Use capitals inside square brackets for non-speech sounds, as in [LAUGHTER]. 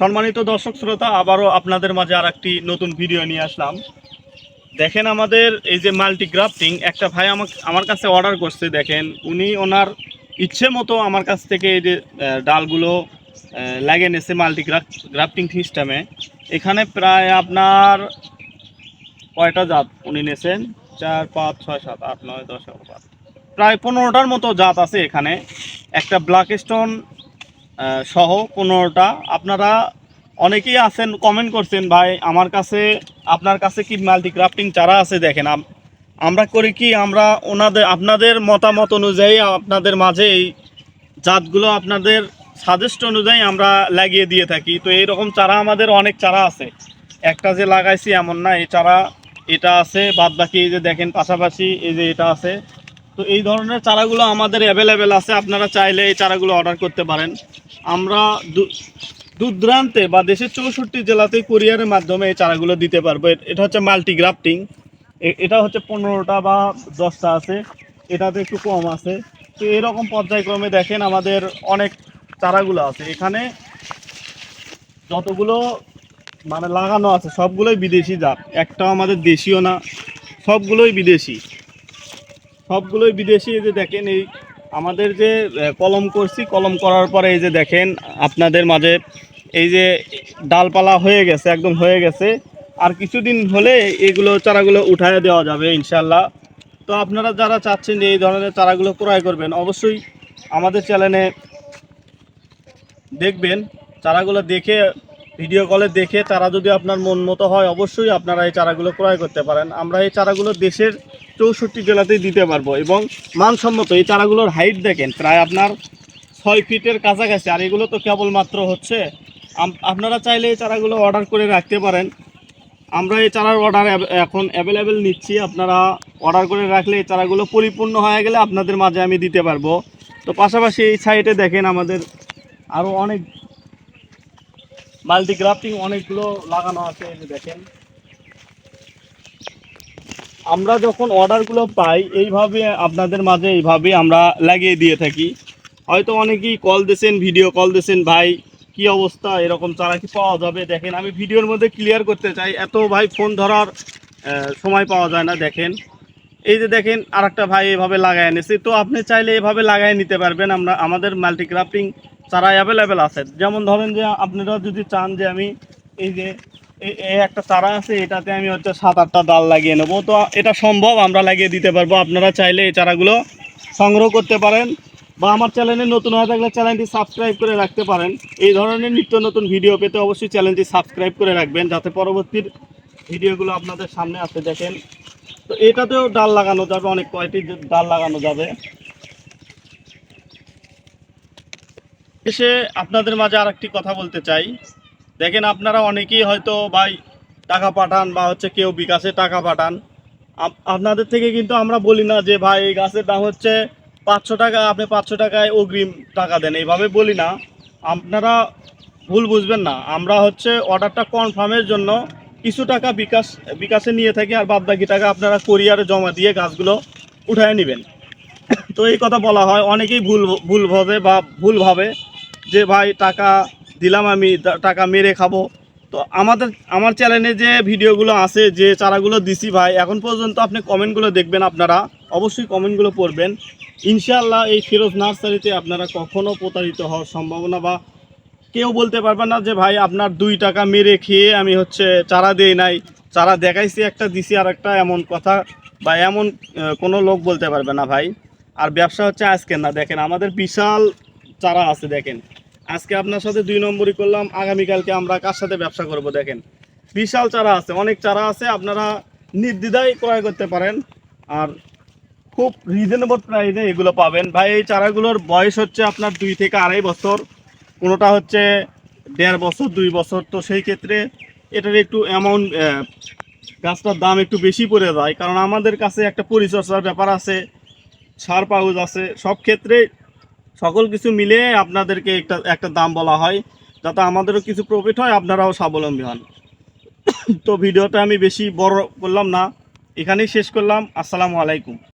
সম্মানিত দর্শক শ্রোতা, আবারও আপনাদের মাঝে আর একটি নতুন ভিডিও নিয়ে আসলাম। দেখেন আমাদের এই যে মাল্টি গ্রাফটিং একটা ভাই আমাকে, আমার কাছে অর্ডার করছে, দেখেন। উনি ওনার ইচ্ছে মতো আমার কাছ থেকে এই যে ডালগুলো লাগিয়ে নিয়েছে মাল্টি গ্রাফটিং সিস্টেমে এখানে প্রায় আপনার কয়টা জাত উনি নিয়েছেন? চার, পাঁচ, ছয়, সাত, আট, নয়, দশ, এগারো প্রায় পনেরোটার মতো জাত আছে এখানে। একটা ব্ল্যাক স্টোন সহ পনেরোটা। আপনারা অনেকেই আছেন কমেন্ট করছেন, ভাই, আমার কাছে, আপনার কাছে কি মাল্টি ক্রাফটিং চারা আছে দেখেন? আমরা করি কি, আমরা ওনাদের, আপনাদের মতামত অনুযায়ী আপনাদের মাঝে এই জাতগুলো আপনাদের সাজেস্ট অনুযায়ী আমরা লাগিয়ে দিয়ে থাকি। তো এইরকম চারা আমাদের অনেক চারা আছে। একটা যে লাগাইছি এমন না, এই চারা, এটা আছে। বাদ বাকি এই যে দেখেন, পাশাপাশি এই যে এটা আছে। তো এই ধরনের চারাগুলো আমাদের অ্যাভেলেবেল আছে, আপনারা চাইলে এই চারাগুলো অর্ডার করতে পারেন। আমরা দূ- দূর দূরান্তে বা দেশের চৌষট্টি জেলাতে কুরিয়ারের মাধ্যমে এই চারাগুলো দিতে পারব। এটা হচ্ছে মাল্টি গ্রাফটিং এটা হচ্ছে পনেরোটা বা দশটা আছে। এটাতে একটু কম আছে। তো এরকম পর্যায়ক্রমে দেখেন আমাদের অনেক চারাগুলো আছে। এখানে যতগুলো মানে লাগানো আছে, সবগুলোই বিদেশি জাত। একটাও আমাদের দেশীয় না, সবগুলোই বিদেশি। সবগুলোই বিদেশি এই যে দেখেন এই আমাদের যে কলম করছি, কলম করার পরে এই যে দেখেন আপনাদের মাঝে এই যে ডালপালা হয়ে গেছে, একদম হয়ে গেছে। আর কিছুদিন হলে এগুলো চারাগুলো উঠায় দেওয়া যাবে, ইনশাল্লাহ। তো আপনারা যারা চাচ্ছেন যে এই ধরনের চারাগুলো ক্রয় করবেন, অবশ্যই আমাদের চ্যানেলে দেখবেন, চারাগুলো দেখে ভিডিও কলে দেখে চারা যদি আপনার মন মতো হয়, অবশ্যই আপনারা এই চারাগুলো ক্রয় করতে পারেন। আমরা এই চারাগুলো দেশের চৌষট্টি জেলাতেই দিতে পারব এবং মানসম্মত এই চারাগুলোর হাইট দেখেন, প্রায় আপনার ছয় ফিটের কাছাকাছি। আর এগুলো তো কেবলমাত্র হচ্ছে আপনারা চাইলে এই চারাগুলো অর্ডার করে রাখতে পারেন। আমরা এই চারার অর্ডার এখন অ্যাভেলেবেল নিচ্ছি। আপনারা অর্ডার করে রাখলে এই চারাগুলো পরিপূর্ণ হয়ে গেলে আপনাদের মাঝে আমি দিতে পারব। তো পাশাপাশি এই সাইডে দেখেন আমাদের আরও অনেক মাল্টি গ্রাফটিং অনেকগুলো লাগানো আছে, এই দেখেন। আমরা যখন অর্ডারগুলো পাই, এইভাবে আপনাদের মাঝে এইভাবে আমরা লাগিয়ে দিয়ে থাকি। হয়তো অনেকেই কল দিয়েছেন, ভিডিও কল দিয়েছেন, ভাই, কি অবস্থা? এরকম চারা কি পাওয়া যাবে? দেখেন, আমি ভিডিওর মধ্যে ক্লিয়ার করতে চাই, এত ভাই ফোন ধরার সময় পাওয়া যায় না, দেখেন। এই যে দেখেন, আরেকটা ভাই এভাবে লাগায় এনেছে। তো আপনি চাইলে এভাবে লাগায় নিতে পারবেন, আমরা, আমাদের মাল্টি ক্রাফটিং চারা অ্যাভেলেবেল আছে যেমন ধরেন যে আপনারা যদি চান যে আমি এই যে এই একটা চারা আছে, এটাতে আমি হচ্ছে সাত আটটা ডাল লাগিয়ে নেব। তো এটা সম্ভব, আমরা লাগিয়ে দিতে পারব। আপনারা চাইলে এই চারাগুলো সংগ্রহ করতে পারেন। বা আমার চ্যানেলে নতুন হয়ে থাকলে চ্যানেলটি সাবস্ক্রাইব করে রাখতে পারেন। এই ধরনের নিত্য নতুন ভিডিও পেতে অবশ্যই চ্যানেলটি সাবস্ক্রাইব করে রাখবেন, যাতে পরবর্তীর ভিডিওগুলো আপনাদের সামনে আসতে দেখেন। তো এটাতেও ডাল লাগানো যাবে, অনেক কয়টি ডাল লাগানো যাবে। এসে আপনাদের মাঝে আর একটি কথা বলতে চাই। দেখেন আপনারা অনেকেই হয়তো ভাই টাকা পাঠান বা হচ্ছে কেউ বিকাশে টাকা পাঠান। আপনাদের থেকে কিন্তু আমরা বলি না যে ভাই এই গাছের দাম হচ্ছে পাঁচশো টাকা, আপনি পাঁচশো টাকায় অগ্রিম টাকা দেন। এইভাবে বলি না। আপনারা ভুল বুঝবেন না। আমরা হচ্ছে অর্ডারটা কনফার্মের জন্য কিছু টাকা বিকাশ, বিকাশে নিয়ে থাকি আর বাদ বাকি টাকা আপনারা কোরিয়ারে জমা দিয়ে গাছগুলো উঠায় নেবেন। তো এই কথা বলা হয়। অনেকেই ভুল ভুলভাবে বা ভুল ভাবে যে ভাই টাকা দিলাম আমি টাকা মেরে খাব। তো আমাদের, আমার চ্যানেলে যে ভিডিওগুলো আছে, যে চারাগুলো দিছি ভাই, এখন পর্যন্ত আপনি কমেন্টগুলো দেখবেন আপনারা। অবশ্যই কমেন্টগুলো পড়বেন। ইনশাআল্লাহ এই ফিরোজ নার্সারিতে আপনারা কখনো প্রতারিত হওয়ার সম্ভাবনা বা কেউ বলতে পারবে না যে ভাই আপনার দুই টাকা মেরে খেয়ে আমি হচ্ছে চারা দেই নাই। চারা দেখাইছি একটা, দিছি আর একটা, এমন কথা বা এমন কোনো লোক বলতে পারবে না ভাই। আর ব্যবসা হচ্ছে আজকে না, দেখেন আমাদের বিশাল চারা আছে, দেখেন। আজকে আপনার সাথে দুই নম্বরই করলাম, আগামীকালকে আমরা কার সাথে ব্যবসা করব দেখেন। বিশাল চারা আছে, অনেক চারা আছে, আপনারা নির্দ্বিধায় ক্রয় করতে পারেন। আর খুব রিজনেবল প্রাইসে এগুলো পাবেন। ভাই, এই চারাগুলোর বয়স হচ্ছে আপনার দুই থেকে আড়াই বছর, কোনোটা হচ্ছে দেড় বছর, দুই বছর। তো সেই ক্ষেত্রে এটার একটু অ্যামাউন্ট গাছটার দাম একটু বেশি পড়ে যায়। কারণ আমাদের কাছে একটা পরিচর্যার ব্যাপার আছে, সার পাউজ আছে, সব ক্ষেত্রে সকল কিছু মিলে আপনাদেরকে একটা একটা দাম বলা হয়, যাতে আমাদেরও কিছু প্রফিট হয়, আপনারাও স্বাবলম্বী হন। [COUGHS] তো ভিডিওটা আমি বেশি বড় করলাম না, এখানেই শেষ করলাম। আসসালামু আলাইকুম।